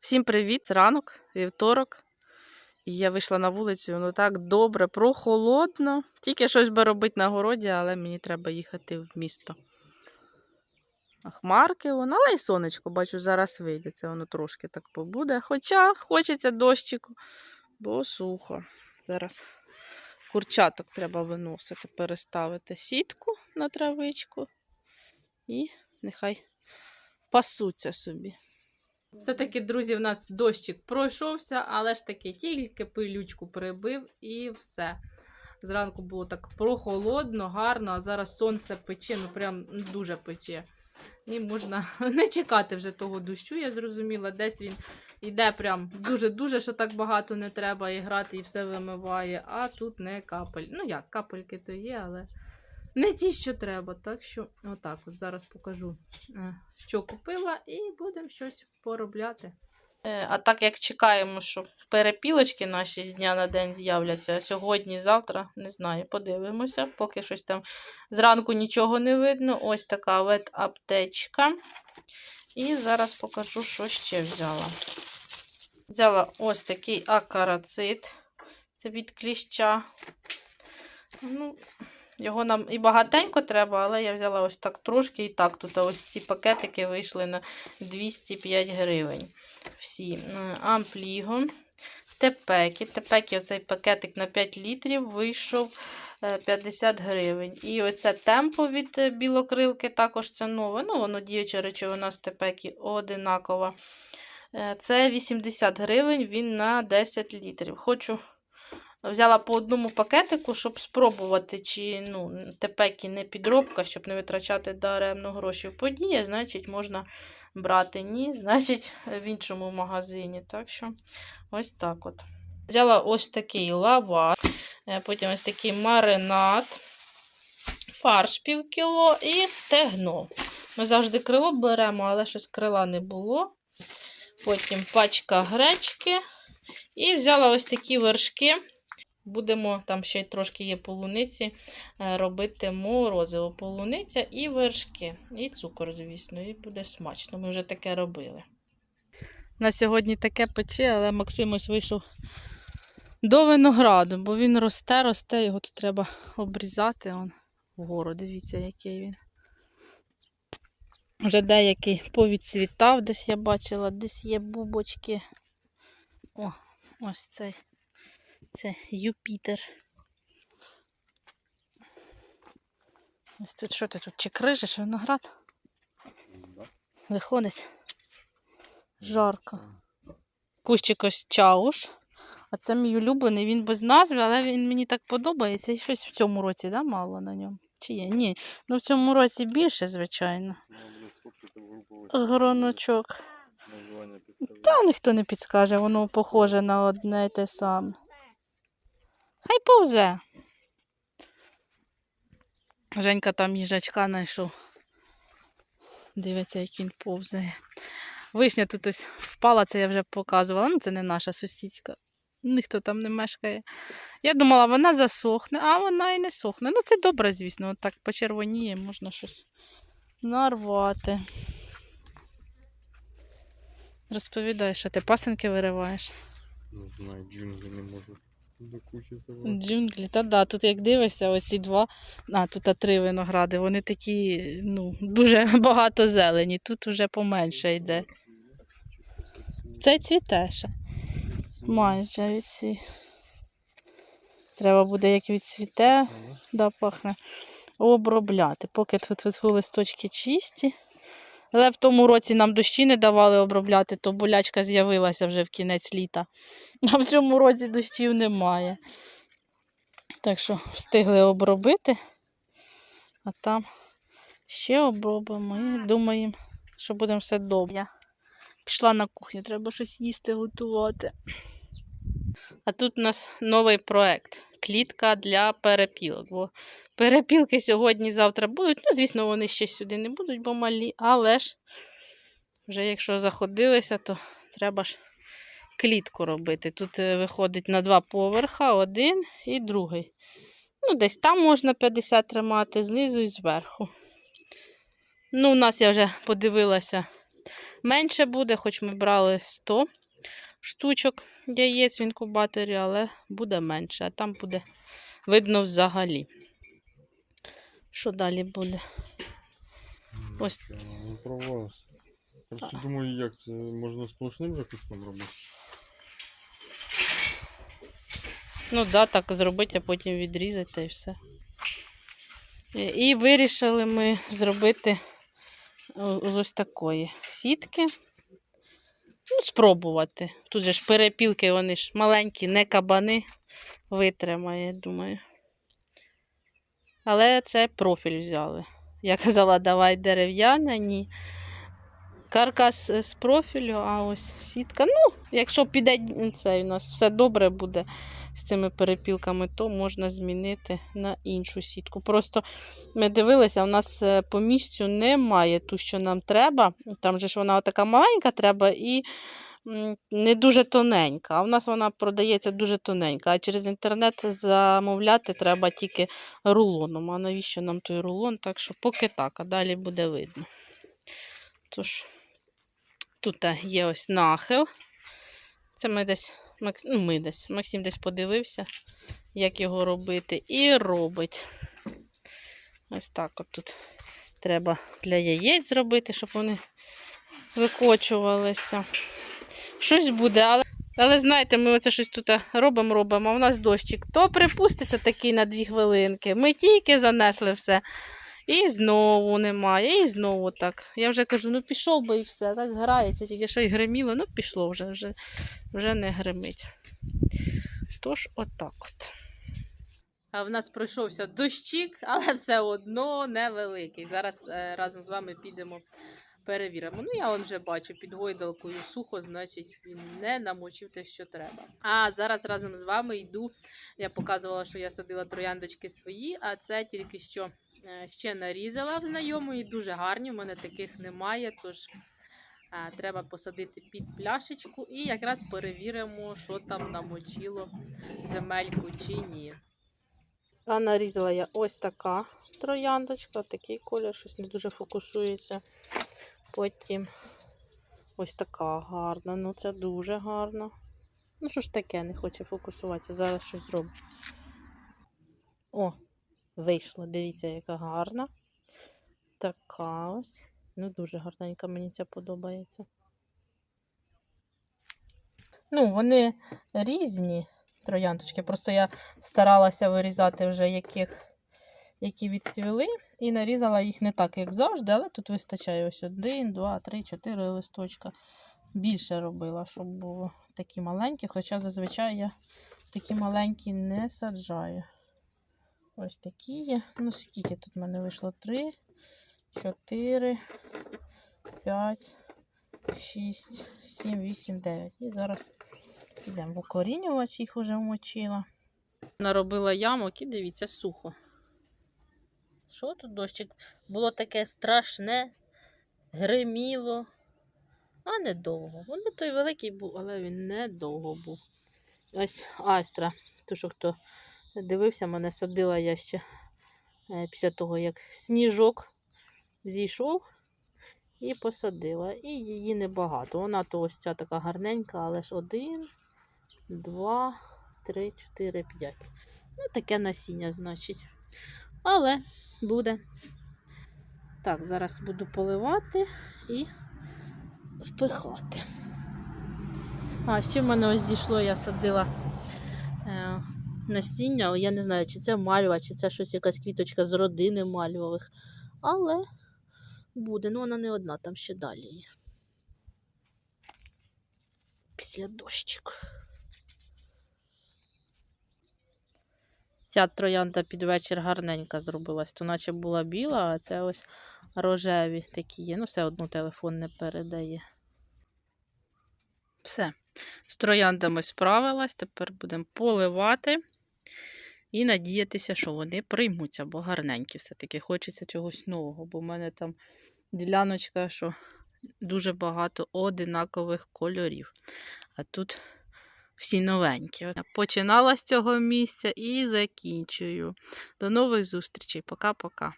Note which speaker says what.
Speaker 1: Всім привіт! Ранок, вівторок. І я вийшла на вулицю, воно так добре, прохолодно. Тільки щось би робити на городі, але мені треба їхати в місто. Хмарки, воно, але й сонечко, бачу, зараз вийде. Це воно трошки так побуде. Хоча хочеться дощику, бо сухо. Зараз курчаток треба виносити, переставити сітку на травичку. І нехай пасуться собі. Все-таки, друзі, в нас дощик пройшовся, але ж таки тільки пилючку прибив і все. Зранку було так прохолодно, гарно, а зараз сонце пече, ну прям дуже пече. І можна не чекати вже того дощу, я зрозуміла. Десь він йде прям дуже-дуже, що так багато не треба і грати, і все вимиває. А тут не капель. Ну як, капельки то є, але не ті, що треба. Так що, отак, от зараз покажу, е, що купила, і будемо щось поробляти. Е, А так як чекаємо, що перепілочки наші з дня на день з'являться сьогодні, завтра, не знаю, подивимося, поки щось там зранку нічого не видно. Ось така вет аптечка. І зараз покажу, що ще взяла. Взяла ось такий акарацит. Це від кліща. Ну, його нам і багатенько треба, але я взяла ось так трошки і так. Тут ось ці пакетики вийшли на 205 гривень. Всі. Е, Ампліго. Тепекі. Тепекі оцей пакетик на 5 літрів вийшов е, 50 гривень. І оце темпо від е, білокрилки, також це нове. Ну, воно діюча речовина з тепекі одинакова. Е, Це 80 гривень, він на 10 літрів. Хочу Взяла по одному пакетику, щоб спробувати, чи ну, тепекі не підробка, щоб не витрачати даремно гроші в події, значить, можна брати ні, значить, в іншому магазині. Так що, ось так от. Взяла ось такий лаваш, е, потім ось такий маринад, фарш пів кіло і стегно. Ми завжди крило беремо, але щось крила не було. Потім пачка гречки. І взяла ось такі вершки. Будемо, там ще трошки є полуниці, е, робити морозиво. Полуниця і вершки. І цукор, звісно, і буде смачно. Ми вже таке робили. На сьогодні таке пече, але Максим вийшов до винограду, бо він росте, росте, його тут треба обрізати. Он вгору, дивіться, який він. Вже деякий повідцвітав, десь я бачила, десь є бубочки. О, ось цей. Це Юпітер. Ось тут що ти тут? Чи крижиш виноград? Виходить. Жарко. Кущик ось чауш. А це мій улюблений, він без назви, але він мені так подобається. І щось в цьому році, да, мало на ньому. Чи є? Ні. Ну в цьому році більше, звичайно. Гроночок. Та ніхто не підскаже, воно похоже на одне й те саме. Хай повзе. Женька там їжачка знайшов. Дивиться, як він повзає. Вишня тут ось впала, це я вже показувала. Ну, це не наша сусідська. Ніхто там не мешкає. Я думала, вона засохне, а вона і не сохне. Ну, це добре, звісно. От так почервоніє, можна щось нарвати. Розповідай, що ти пасенки вириваєш.
Speaker 2: Не знаю, джунглі не можу до кучі заводити.
Speaker 1: Джунглі, та да, тут як дивишся, оці два, а тут а три виногради, вони такі, ну, дуже багато зелені, тут уже поменше йде. Цей цвіте ще. Майже від ці. Треба буде, як відцвіте, да, пахне, обробляти. Поки тут, тут листочки чисті. Але в тому році нам дощі не давали обробляти, то болячка з'явилася вже в кінець літа. А в цьому році дощів немає. Так що встигли обробити, а там ще обробимо і думаємо, що буде все добре. Пішла на кухню, треба щось їсти, готувати. А тут у нас новий проект. Клітка для перепілок. Бо перепілки сьогодні-завтра будуть. Ну, звісно, вони ще сюди не будуть, бо малі, але ж вже якщо заходилися, то треба ж клітку робити. Тут е, виходить на два поверха, один і другий. Ну, десь там можна 50 тримати, знизу і зверху. Ну, у нас я вже подивилася Менше буде, хоч ми брали 100 штучок яєць в інкубаторі, але буде менше, а там буде видно взагалі. Що далі буде? Ось.
Speaker 2: Нічого, про вас. Просто думаю, як це можна сплошним же куском робити.
Speaker 1: Ну да, так зробити, а потім відрізати і все. І, і вирішили ми зробити з ось такої сітки. Ну, спробувати. Тут же ж перепілки, вони ж маленькі, не кабани. Витримає, думаю. Але це профіль взяли. Я казала, давай дерев'яне, ні. Каркас з профілю, а ось сітка. Ну, якщо піде це у нас все добре буде з цими перепілками, то можна змінити на іншу сітку. Просто ми дивилися, у нас е, по місцю немає ту, що нам треба. Там же ж вона така маленька треба і не дуже тоненька. А в нас вона продається дуже тоненька. А через інтернет замовляти треба тільки рулоном. А навіщо нам той рулон? Так що поки так, а далі буде видно. Тож, тут е, є ось нахил. Це ми десь, ну, ми десь, Максим десь подивився, як його робити, і робить. Ось так от тут треба для яєць зробити, щоб вони викочувалися. Щось буде, але, але знаєте, ми оце щось тут робимо, робимо, а в нас дощик. То припуститься такий на дві хвилинки. Ми тільки занесли все. І знову немає, і знову так. Я вже кажу, ну пішов би і все. Так грається, тільки що й гриміло, ну пішло вже, вже, вже не гримить. Тож, отак от. А в нас пройшовся дощик, але все одно невеликий. Зараз е, разом з вами підемо перевіримо. Ну, я вже бачу, під гойдалкою сухо, значить він не намочив те, що треба. А зараз разом з вами йду. Я показувала, що я садила трояндочки свої, а це тільки що ще нарізала в знайомої. Дуже гарні. У мене таких немає. Тож е, треба посадити під пляшечку і якраз перевіримо, що там намочило земельку чи ні. А нарізала я ось така трояндочка, такий колір, щось не дуже фокусується. Потім ось така гарна. Ну це дуже гарно. Ну що ж таке, не хоче фокусуватися. Зараз щось зроблю. О, вийшла. Дивіться, яка гарна. Така ось. Ну, дуже гарненька, мені ця подобається. Ну, вони різні трояндочки. Просто я старалася вирізати вже яких, які відцвіли. І нарізала їх не так, як завжди, але тут вистачає ось один, два, три, чотири листочка. Більше робила, щоб було такі маленькі, хоча зазвичай я такі маленькі не саджаю. Ось такі є. Ну, скільки тут в мене вийшло? Три, чотири, п'ять, шість, сім, вісім, дев'ять. І зараз Йдемо в укорінювач, їх вже вмочила. Наробила ямок і дивіться, сухо. Що тут дощик? Було таке страшне, гриміло, а недовго. Воно той великий був, але він недовго був. Ось Астра. То, що хто дивився, мене садила я ще е, після того, як сніжок зійшов і посадила. І її небагато. Вона то ось ця така гарненька, але ж один, два, три, чотири, п'ять. Ну, таке насіння, значить. Але буде. Так, зараз буду поливати і впихати. А, ще в мене ось дійшло, я садила насіння. Я не знаю, чи це мальва, чи це щось якась квіточка з родини мальвових. Але буде, ну вона не одна, там ще далі є. Після дощику. Ця троянда під вечір гарненька зробилась. То наче була біла, а це ось рожеві такі є. Ну, все одно телефон не передає. Все. З трояндами справилась. Тепер будемо поливати і надіятися, що вони приймуться, бо гарненькі все-таки. Хочеться чогось нового, бо в мене там діляночка, що дуже багато одинакових кольорів. А тут всі новенькі. Починала з цього місця і закінчую. До нових зустрічей. Пока-пока.